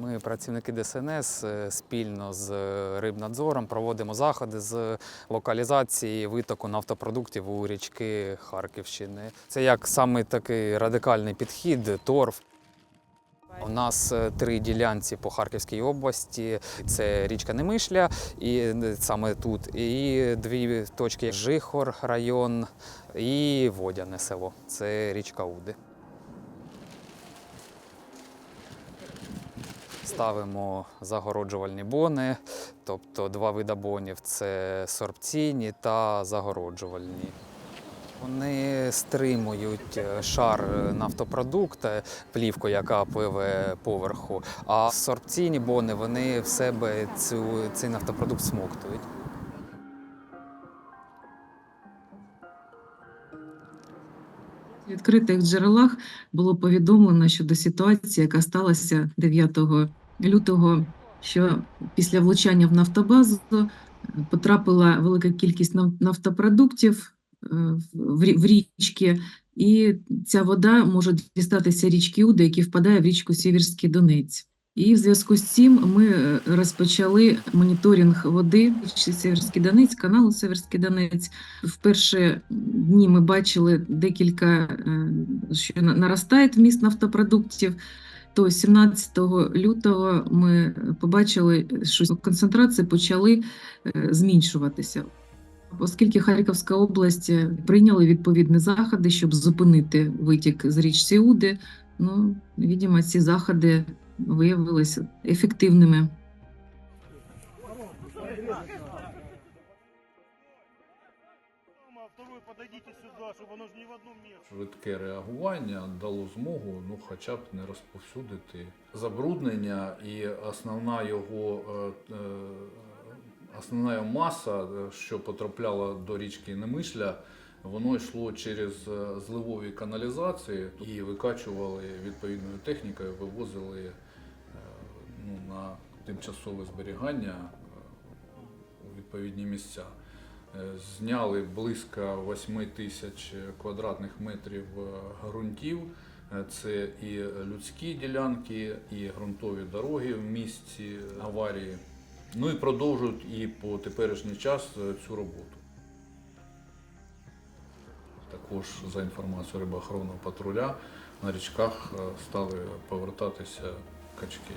Ми, працівники ДСНС, е, спільно з е, рибнадзором проводимо заходи з локалізації витоку нафтопродуктів у річки Харківщини. Це як саме такий радикальний підхід, торф. У нас е, три ділянці по Харківській області. Це річка Немишля, і саме тут, і дві точки Жихор район і Водяне село. Це річка Уди. Ставимо загороджувальні бони, тобто два види бонів це сорбційні та загороджувальні. Вони стримують е, шар нафтопродукта, плівку, яка пливе поверху. А сорбційні бони вони в себе цю, цей нафтопродукт смоктують. Відкритих джерелах було повідомлено щодо ситуації, яка сталася 9 лютого, що після влучання в нафтобазу е, потрапила велика кількість нафтопродуктів е, в рі- річки, і ця вода може дістатися річки Уда, яка впадає в річку Сіверський Донець. І в зв'язку з цим ми е, розпочали моніторинг води в річці Сіверський Донець, каналу Сіверський Донець. В перші дні ми бачили декілька, е, що на- наростає вміст нафтопродуктів. То 17 лютого ми побачили, що концентрації почали е, зменшуватися. Оскільки Харківська область прийняли відповідні заходи, щоб зупинити витік з річці Уди, ну, видимо, ці заходи виявилися ефективними. Швидке реагування дало змогу ну, хоча б не розповсюдити забруднення, і основна його е, е, основна маса, е, що потрапляла до річки Немишля, воно йшло через зливові каналізації і викачували відповідною технікою, вивозили ну, на тимчасове зберігання е, у відповідні місця. Е, Зняли близько 8 тисяч квадратних метрів е, ґрунтів. Це і людські ділянки, і ґрунтові дороги в місці аварії. Ну і продовжують і по теперішній час цю роботу. Також за інформацією рибоохоронного патруля на річках стали повертатися Kaç iki?